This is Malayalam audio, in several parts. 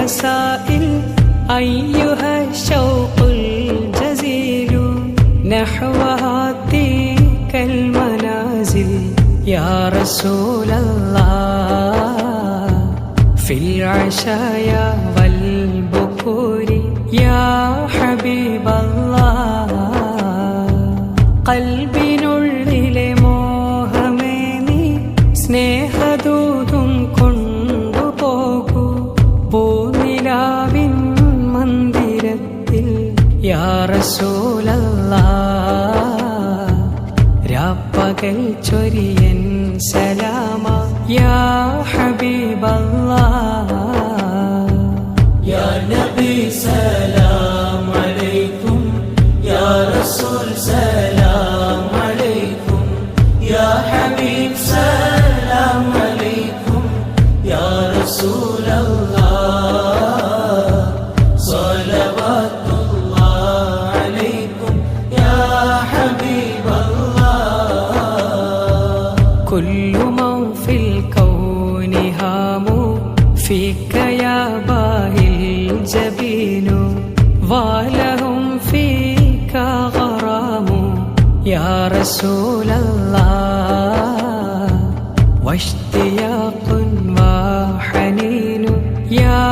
الرسائل أيها الشوق الجزيل نحو هاتيك المنازل. يا رسول الله في العشايا والبكور. يا حبيب الله قلبي نور യാറസൂലല്ല രാപ്പകൽ ചൊരിയൻ സലാമ യാ ഹബീബല്ല. യാ നബി സലാം അലൈക്കും യാ റസൂൽ كل من في الكون هام فيك يا باهي الجبين ولهم فيك غرام يا رسول الله واشتياق وحنين يا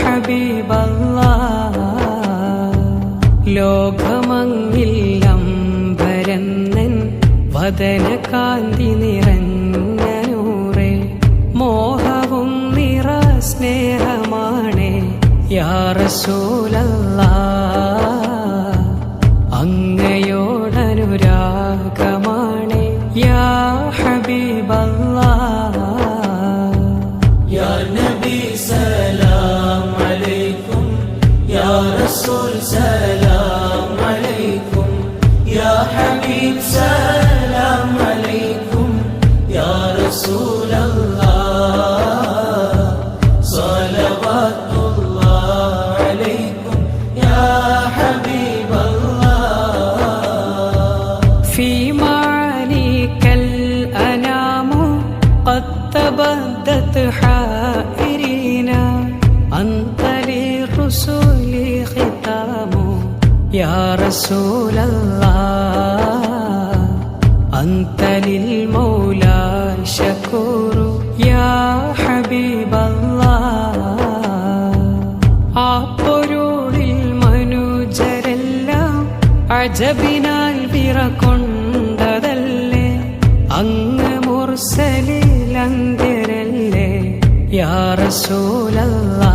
حبيب الله ലോകമങ്ങില്ലംബരന്നൻ വദന കാന്തി നിറഞ്ഞ യാറസൂലല്ല അങ്ങയോടനുരാഗമാണ്. യാ ഹബീബല്ല. യാ നബി സലാം അലൈക്കും യാ റസൂൽ സലാം അലൈക്കും യാ ഹബീബ് സലാം للرسل ختام يا رسول الله أنت للمولى شكور يا حبيب الله ആ പൊരുളിൽ മനുജരെല്ലാം അജബിനാൽ വിറകൊണ്ടതല്ലേ അങ്ങ് മുർസലിലന്ത്യരല്ലേ യാ റസൂലല്ലാ